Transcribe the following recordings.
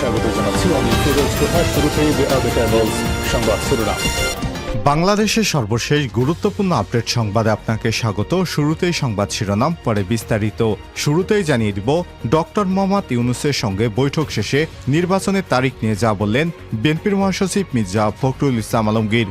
স্বাগত জানাচ্ছি। আমি শুরুতেই সংবাদ শিরোনাম বাংলাদেশের সর্বশেষ গুরুত্বপূর্ণ আপডেট সংবাদে আপনাকে স্বাগত। শুরুতেই সংবাদ শিরোনাম, পরে বিস্তারিত শুরুতেই জানিয়ে দিব, ডক্টর মোহাম্মদ ইউনুসের সঙ্গে বৈঠক শেষে নির্বাচনের তারিখ নিয়ে যা বললেন বিএনপির মহাসচিব মির্জা ফখরুল ইসলাম আলমগীর।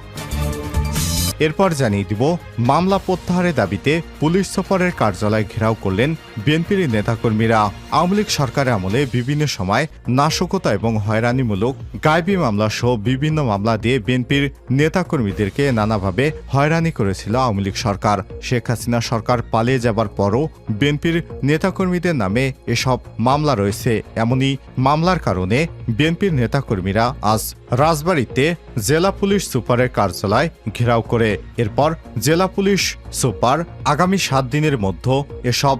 এরপর জানিয়ে দিব, মামলা প্রত্যাহারের দাবিতে পুলিশ সুপারের কার্যালয় ঘেরাও করলেন বিএনপির নেতাকর্মীরা আওয়ামী লীগ সরকারের আমলে বিভিন্ন সময় নাশকতা এবং হয়রানিমূলক গায়েবী মামলা সহ বিভিন্ন মামলা দিয়ে বিএনপির নেতাকর্মীদেরকে নানাভাবে হয়রানি করেছিল আওয়ামী লীগ সরকার। শেখ হাসিনা সরকার পালিয়ে যাবার পরও বিএনপির নেতাকর্মীদের নামে এসব মামলা রয়েছে। এমনই মামলার কারণে বিএনপির নেতাকর্মীরা আজ রাজবাড়িতে জেলা পুলিশ সুপারের কার্যালয় ঘেরাও করে। এরপর জেলা পুলিশ সুপার আগামী সাত দিনের মধ্যে এসব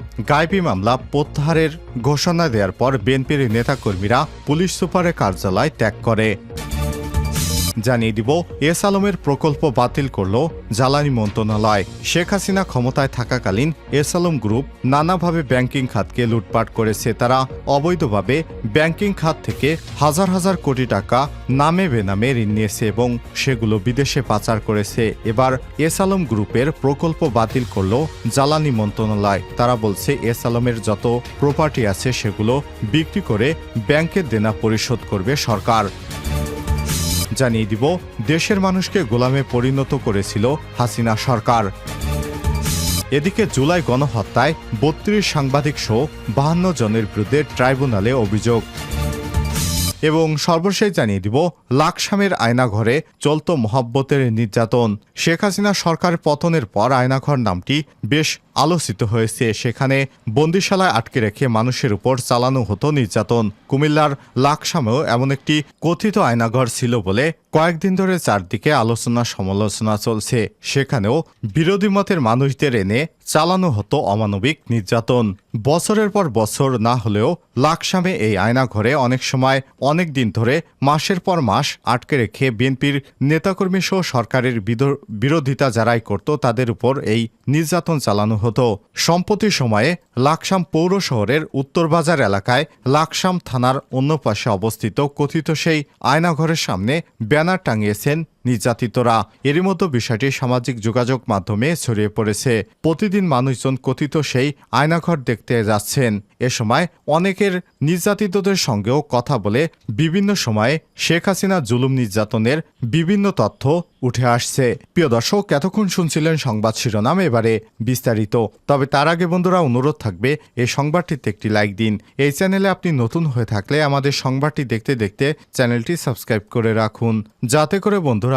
গায়েবী মামলা প্রত্যাহারের ঘোষণা দেওয়ার পর বিএনপির নেতাকর্মীরা পুলিশ সুপারের কার্যালয় ত্যাগ করে। জানিয়ে দিব এস আলমের প্রকল্প বাতিল করল জ্বালানি মন্ত্রণালয়। শেখ হাসিনা ক্ষমতায় থাকাকালীন এস আলম গ্রুপ নানাভাবে ব্যাংকিং খাতকে লুটপাট করেছে তারা। অবৈধভাবে ব্যাংকিং খাত থেকে হাজার হাজার কোটি টাকা নামে বেনামে ঋণ নিয়েছে এবং সেগুলো বিদেশে পাচার করেছে। এবার এস আলম গ্রুপের প্রকল্প বাতিল করল জ্বালানি মন্ত্রণালয়। তারা বলছে এস আলমের যত প্রপার্টি আছে সেগুলো বিক্রি করে ব্যাংকের দেনা পরিশোধ করবে সরকার। জানিয়ে দিব, দেশের মানুষকে গোলামে পরিণত করেছিল হাসিনা সরকার। এদিকে জুলাই গণহত্যায় বত্রিশ সাংবাদিক সহ বাহান্ন জনের বিরুদ্ধে ট্রাইব্যুনালে অভিযোগ। এবং সর্বশেষ জানিয়ে দিব, লাকসামের আয়নাঘরে চলত মহাব্বতের নির্যাতন। শেখ হাসিনা সরকার পতনের পর আয়নাঘর নামটি বেশ আলোচিত হয়েছে। সেখানে বন্দিশালায় আটকে রেখে মানুষের উপর চালানো হতো নির্যাতন। কুমিল্লার লাকসামেও এমন একটি কথিত আয়নাঘর ছিল বলে কয়েকদিন ধরে চারদিকে আলোচনা সমালোচনা চলছে। সেখানেও বিরোধী মতের মানুষদের এনে চালানো হতো অমানবিক নির্যাতন। বছরের পর বছর না হলেও লাকসামে এই আয়নাঘরে অনেক সময় অনেক দিন ধরে মাসের পর মাস আটকে রেখে বিএনপির নেতাকর্মী সহ সরকারের বিরোধিতা যারাই করত তাদের উপর এই নির্যাতন চালানো হতো। সম্প্রতি সময়ে লাকসাম পৌর শহরের উত্তরবাজার এলাকায় লাকসাম থানার অন্য পাশে অবস্থিত কথিত সেই আয়নাঘরের সামনে ব্যানার টাঙিয়েছেন নির্যাতিতরা এরই মতো বিষয়টি সামাজিক যোগাযোগ মাধ্যমে ছড়িয়ে পড়েছে। প্রতিদিন মানুষজন কথিত সেই আয়নাঘর দেখতে যাচ্ছেন। এ সময় অনেকের নির্যাতিতদের সঙ্গেও কথা বলে বিভিন্ন সময়ে শেখ হাসিনা জুলুম নির্যাতনের বিভিন্ন তথ্য উঠে আসছে। প্রিয় দর্শক, এতক্ষণ শুনছিলেন সংবাদ শিরোনাম, এবারে বিস্তারিত। তবে তার আগে বন্ধুরা, অনুরোধ থাকবে, এই সংবাদটিতে একটি লাইক দিন। এই চ্যানেলে আপনি নতুন হয়ে থাকলে আমাদের সংবাদটি দেখতে দেখতে চ্যানেলটি সাবস্ক্রাইব করে রাখুন। যাতে করে বন্ধুরা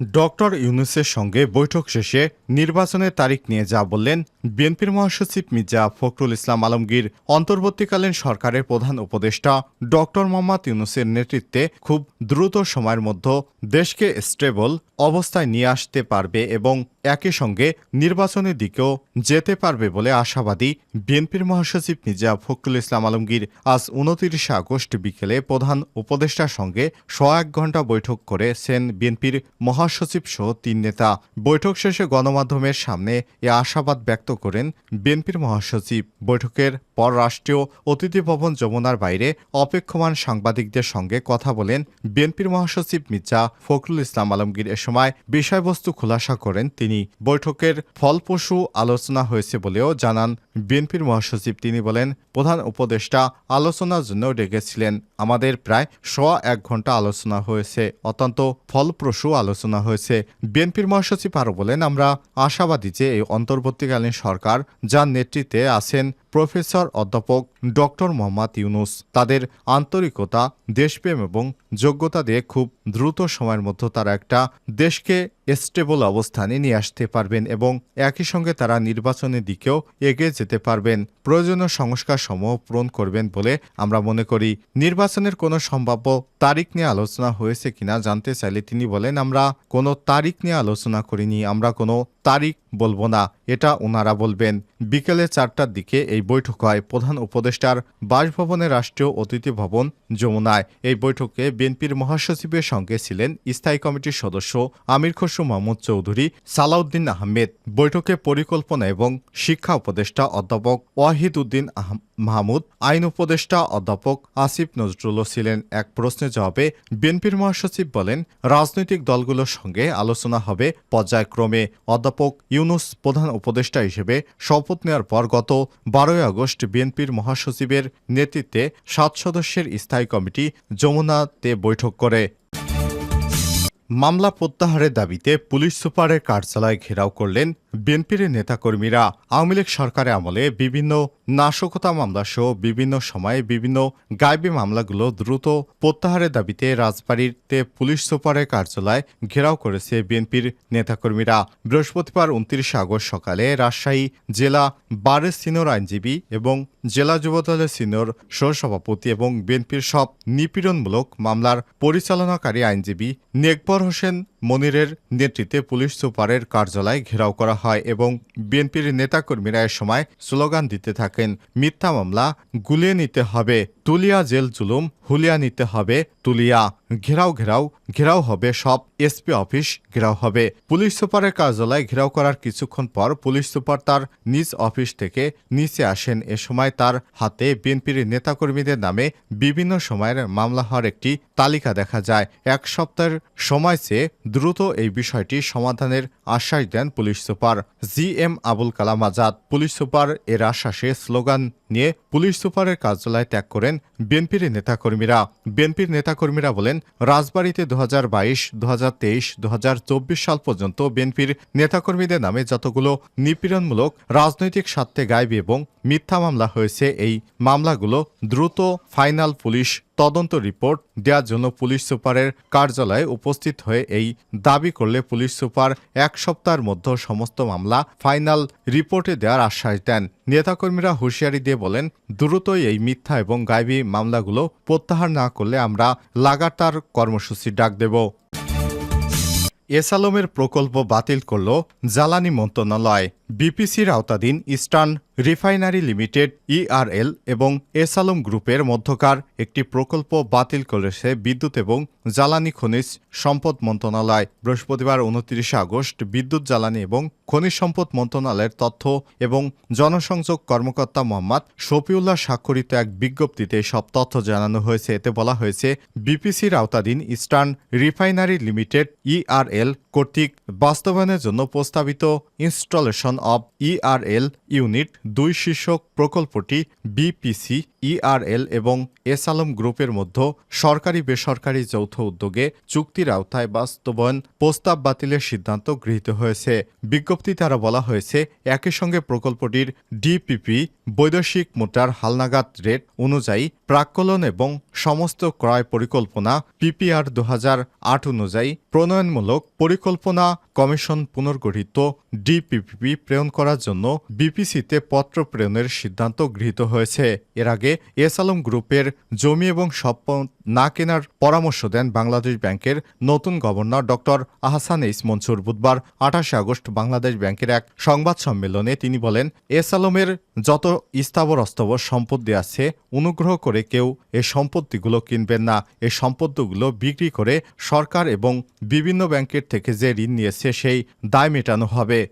ডক্টর ইউনুসের সঙ্গে বৈঠক শেষে নির্বাচনের তারিখ নিয়ে যা বললেন বিএনপির মহাসচিব মির্জা ফখরুল ইসলাম আলমগীর। অন্তর্বর্তীকালীন সরকারের প্রধান উপদেষ্টা ডক্টর মোহাম্মদ ইউনুসের নেতৃত্বে খুব দ্রুত সময়ের মধ্যে দেশকে স্টেবল অবস্থায় নিয়ে আসতে পারবে এবং একই সঙ্গে নির্বাচনের দিকেও যেতে পারবে বলে আশাবাদী বিএনপির মহাসচিব মির্জা ফখরুল ইসলাম আলমগীর আজ উনতিরিশে আগস্ট বিকেলে প্রধান উপদেষ্টার সঙ্গে শ এক ঘণ্টা বৈঠক করেছেন বিএনপির মহাসচিব সহ তিন নেতা। বৈঠক শেষে গণমাধ্যমের সামনে এ আশাবাদ ব্যক্ত করেন বিএনপির মহাসচিব। বৈঠকের পর রাষ্ট্রীয় অতিথি ভবন যমুনার বাইরে অপেক্ষমান সাংবাদিকদের সঙ্গে কথা বলেন বিএনপির মহাসচিব মির্জা ফখরুল ইসলাম আলমগীর। এ সময় বিষয়বস্তু খোলাসা করেন তিনি। বৈঠকের ফলপ্রসূ আলোচনা হয়েছে বলেও জানান বিএনপির মহাসচিব। তিনি বলেন, প্রধান উপদেষ্টা আলোচনার জন্য ডেকেছিলেন। আমাদের প্রায় সোয়া এক ঘণ্টা আলোচনা হয়েছে। অত্যন্ত ফলপ্রসূ আলোচনা হয়েছে। বিএনপির মহাসচিব আরও বলেন, আমরা আশাবাদী যে এই অন্তর্বর্তীকালীন সরকার যার নেতৃত্বে আছেন প্রফেসর অধ্যাপক ডক্টর মোহাম্মদ ইউনুস তাদের আন্তরিকতা, দেশপ্রেম এবং যোগ্যতা দিয়ে খুব দ্রুত সময়ের মধ্যে তারা একটা দেশকে স্টেবল অবস্থানে নিয়ে আসতে পারবেন এবং একই সঙ্গে তারা নির্বাচনের দিকেও এগিয়ে যেতে পারবেন। প্রয়োজনীয় সংস্কার সমূহ পূরণ করবেন বলে আমরা মনে করি। নির্বাচনের কোনো সম্ভাব্য তারিখ নিয়ে আলোচনা হয়েছে কিনা জানতে চাইলে তিনি বলেন, আমরা কোনো তারিখ নিয়ে আলোচনা করিনি, আমরা কোনো তারিখ বলব না। এটা ওনারা বলবেন। বিকেলে চারটার দিকে এই বৈঠক হয়। প্রধান উপদেষ্টা উপদেষ্টার বাসভবনে রাষ্ট্রীয় অতিথি ভবন যমুনায়। এই বৈঠকে বিএনপির মহাসচিবের সঙ্গে ছিলেন স্থায়ী কমিটির সদস্য আমির খসরু মাহমুদ চৌধুরী, সালাউদ্দিন আহমেদ। বৈঠকে পরিকল্পনা এবং শিক্ষা উপদেষ্টা অধ্যাপক ওয়াহিদ উদ্দিন মাহমুদ, আইন উপদেষ্টা অধ্যাপক আসিফ নজরুলও ছিলেন। এক প্রশ্নের জবাবে বিএনপির মহাসচিব বলেন, রাজনৈতিক দলগুলোর সঙ্গে আলোচনা হবে পর্যায়ক্রমে। অধ্যাপক ইউনুস প্রধান উপদেষ্টা হিসেবে শপথ নেওয়ার পর গত বারোই আগস্ট বিএনপির মহাসচিবের নেতৃত্বে সাত সদস্যের স্থায়ী কমিটি যমুনাতে বৈঠক করে। মামলা প্রত্যাহারের দাবিতে পুলিশ সুপারের কার্যালয় ঘেরাও করলেন বিএনপির নেতাকর্মীরা। আওয়ামী লীগ সরকারের আমলে বিভিন্ন নাশকতা মামলা সহ বিভিন্ন সময়ে বিভিন্ন গায়েবী মামলাগুলো দ্রুত প্রত্যাহারের দাবিতে রাজবাড়িতে পুলিশ সুপারের কার্যালয় ঘেরাও করেছে বিএনপির নেতাকর্মীরা। বৃহস্পতিবার উনত্রিশে আগস্ট সকালে রাজশাহী জেলা বারের সিনিয়র আইনজীবী এবং জেলা যুবদলের সিনিয়র সহসভাপতি এবং বিএনপির সব নিপীড়নমূলক মামলার পরিচালনাকারী আইনজীবী নেকবর হোসেন মনিরের নেতৃত্বে পুলিশ সুপারের কার্যালয় ঘেরাও করা হয় এবং বিএনপির নেতাকর্মীরা এ সময় স্লোগান দিতে থাকেন, মিথ্যা মামলা গুলিয়ে নিতে হবে, তুলিয়া জেল জুলুম হুলিয়া নিতে হবে, তুলিয়া। ঘেরাও ঘেরাও ঘেরাও হবে সব এসপি অফিস, ঘেরাও হবে। পুলিশ সুপারের কার্যালয় ঘেরাও করার কিছুক্ষণ পর পুলিশ সুপার তার নিজ অফিস থেকে নিচে আসেন। এ সময় তার হাতে বিএনপির নেতাকর্মীদের নামে বিভিন্ন সময়ের মামলা হওয়ার একটি তালিকা দেখা যায়। এক সপ্তাহের সময় চেয়ে দ্রুত এই বিষয়টি সমাধানের আশ্বাস দেন police super G M Abul Kalam Azad. Police super এর আশ্বাসে স্লোগান নিয়ে পুলিশ সুপারের কার্যালয় ত্যাগ করেন বিএনপির নেতাকর্মীরা, বিএনপির নেতাকর্মীরা বলেন, রাজবাড়িতে দু হাজার বাইশ দু হাজার তেইশ দু হাজার চব্বিশ সাল পর্যন্ত বিএনপির নেতাকর্মীদের নামে যতগুলো নিপীড়নমূলক, রাজনৈতিক স্বার্থে গায়েবী এবং মিথ্যা মামলা হয়েছে, এই মামলাগুলো দ্রুত ফাইনাল পুলিশ তদন্ত রিপোর্ট দেওয়ার জন্য পুলিশ সুপারের কার্যালয়ে উপস্থিত হয়ে এই দাবি করলে পুলিশ সুপার এক সপ্তাহের মধ্যে সমস্ত মামলা ফাইনাল রিপোর্টে দেওয়ার আশ্বাস দেন। নেতাকর্মীরা হুঁশিয়ারি দিয়ে বলেন, দ্রুতই এই মিথ্যা এবং গায়েবী মামলাগুলো প্রত্যাহার না করলে আমরা লাগাতার কর্মসূচি ডাক দেব। এস আলমের প্রকল্প বাতিল করল জ্বালানি মন্ত্রণালয়। বিপিসির আওতাধীন ইস্টার্ন রিফাইনারি লিমিটেড ইআরএল এবং এস আলম গ্রুপের মধ্যকার একটি প্রকল্প বাতিল করেছে বিদ্যুৎ এবং জ্বালানি খনিজ সম্পদ মন্ত্রণালয়। বৃহস্পতিবার উনত্রিশে আগস্ট বিদ্যুৎ, জ্বালানি এবং খনিজ সম্পদ মন্ত্রণালয়ের তথ্য এবং জনসংযোগ কর্মকর্তা মোহাম্মদ শফিউল্লাহ স্বাক্ষরিত এক বিজ্ঞপ্তিতে সব তথ্য জানানো হয়েছে। এতে বলা হয়েছে, বিপিসির আওতাধীন ইস্টার্ন রিফাইনারি লিমিটেড ইআরএল কর্তৃক বাস্তবায়নের জন্য প্রস্তাবিত ইনস্টলেশন অব ইআরএল ইউনিট দুই শীর্ষক প্রকল্পটি বিপিসি ইআরএল এবং এস আলম গ্রুপের মধ্যে সরকারি বেসরকারি যৌথ উদ্যোগে চুক্তির আওতায় বাস্তবায়ন প্রস্তাব বাতিলের সিদ্ধান্ত গৃহীত হয়েছে। বিজ্ঞপ্তি দ্বারা বলা হয়েছে, একই সঙ্গে প্রকল্পটির ডিপিপি বৈদেশিক মোটার হালনাগাদ রেট অনুযায়ী প্রাক্কলন এবং সমস্ত ক্রয় পরিকল্পনা পিপিআর দু অনুযায়ী প্রণয়নমূলক পরিকল্পনা কমিশন পুনর্গঠিত ডিপিপিপি প্রেরণ করার জন্য বিপিসিতে পত্র প্রেরণের সিদ্ধান্ত গৃহীত হয়েছে। এর আগে এস আলম গ্রুপের জমি এবং সম্পদ না কেনার পরামর্শ দেন বাংলাদেশ ব্যাংকের নতুন governor doctor Ahsan H Mansur বুধবার, আঠাশে আগস্ট বাংলাদেশ ব্যাংকের এক সংবাদ সম্মেলনে তিনি বলেন, এস আলমের যত স্থাবর অস্থাবর সম্পত্তি আছে, অনুগ্রহ করে কেউ এ সম্পত্তিগুলো কিনবেন না। এ সম্পত্তিগুলো বিক্রি করে সরকার এবং বিভিন্ন ব্যাংকের থেকে যে ঋণ নিয়েছে, সেই দায় মেটানো হবে।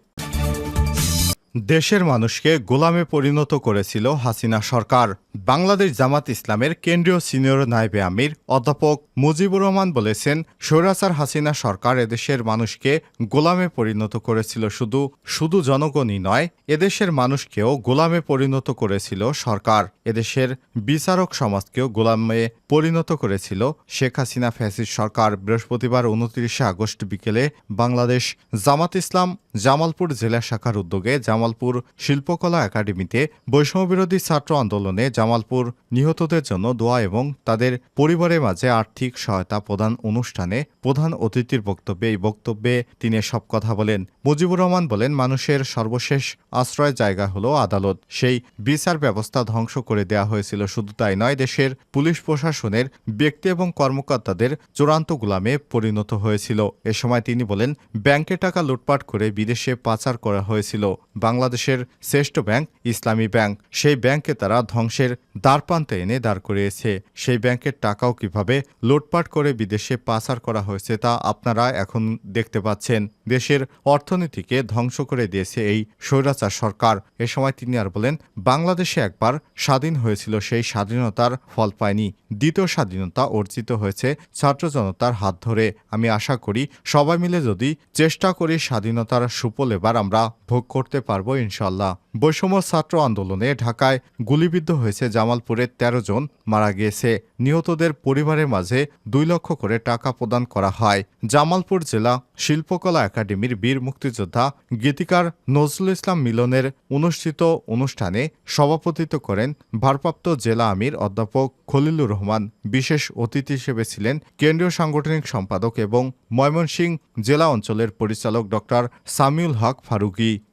দেশের মানুষকে গোলামে পরিণত করেছিল হাসিনা সরকার। বাংলাদেশ জামাত ইসলামের কেন্দ্রীয় সিনিয়র নায়েবে আমির অধ্যাপক মুজিবুর রহমান বলেছেন, স্বৈরাচার হাসিনা সরকার এদেশের মানুষকে গোলামে পরিণত করেছিল শুধু শুধু জনগণই নয়, এদেশের মানুষকেও গোলামে পরিণত করেছিল সরকার। এদেশের বিচারক সমাজকেও গোলামে পরিণত করেছিল শেখ হাসিনা ফ্যাসিস সরকার। বৃহস্পতিবার উনত্রিশে আগস্ট বিকেলে বাংলাদেশ জামাত ইসলাম জামালপুর জেলা শাখার উদ্যোগে জামালপুর শিল্পকলা একাডেমিতে বৈষম্যবিরোধী ছাত্র আন্দোলনে জামালপুর নিহতদের জন্য দোয়া এবং তাদের পরিবারের মাঝে আর্থিক সহায়তা প্রদান অনুষ্ঠানে প্রধান অতিথির বক্তব্যে এই বক্তব্যে তিনি সব কথা বলেন। মুজিবুর রহমান বলেন, মানুষের সর্বশেষ আশ্রয় জায়গা হলো আদালত। সেই বিচার ব্যবস্থা ধ্বংস করে দেওয়া হয়েছিল। শুধু তাই নয়, দেশের পুলিশ প্রশাসনের ব্যক্তি এবং কর্মকর্তাদের চূড়ান্ত গুলামে পরিণত হয়েছিল। এ সময় তিনি বলেন, ব্যাংকে টাকা লুটপাট করে বিদেশে পাচার করা হয়েছিল। বাংলাদেশের শ্রেষ্ঠ ব্যাংক ইসলামী ব্যাংক। সেই ব্যাংকে তারা ধ্বংসের দ্বারপ্রান্তে এনে দাঁড় করিয়েছে। সেই ব্যাংকের টাকাও কীভাবে লুটপাট করে বিদেশে পাচার করা হয়েছে তা আপনারা এখন দেখতে পাচ্ছেন। দেশের অর্থনীতিকে ধ্বংস করে দিয়েছে এই স্বৈরাচার সরকার। এ সময় তিনি আর বলেন, বাংলাদেশে একবার স্বাধীন হয়েছিল সেই স্বাধীনতার ফল পায়নি দ্বিতীয় স্বাধীনতা অর্জিত হয়েছে ছাত্র জনতার হাত ধরে। আমি আশা করি সবাই মিলে যদি চেষ্টা করি স্বাধীনতার সুফল এবার আমরা ভোগ করতে পারব ইনশাল্লাহ বৈষম্য ছাত্র আন্দোলনে ঢাকায় গুলিবিদ্ধ হয়েছে জামালপুরের ১৩ জন মারা গিয়েছে। নিহতদের পরিবারের মাঝে দুই লক্ষ করে টাকা প্রদান করা হয়। জামালপুর জেলা শিল্পকলা একাডেমির বীর মুক্তিযোদ্ধা গীতিকার নজরুল ইসলাম মিলনের অনুষ্ঠিত অনুষ্ঠানে সভাপতিত্ব করেন ভারপ্রাপ্ত জেলা আমির অধ্যাপক খলিলুর রহমান। বিশেষ অতিথি হিসেবে ছিলেন কেন্দ্রীয় সাংগঠনিক সম্পাদক এবং ময়মনসিংহ জেলা অঞ্চলের পরিচালক ডক্টর সামিউল হক ফারুকি।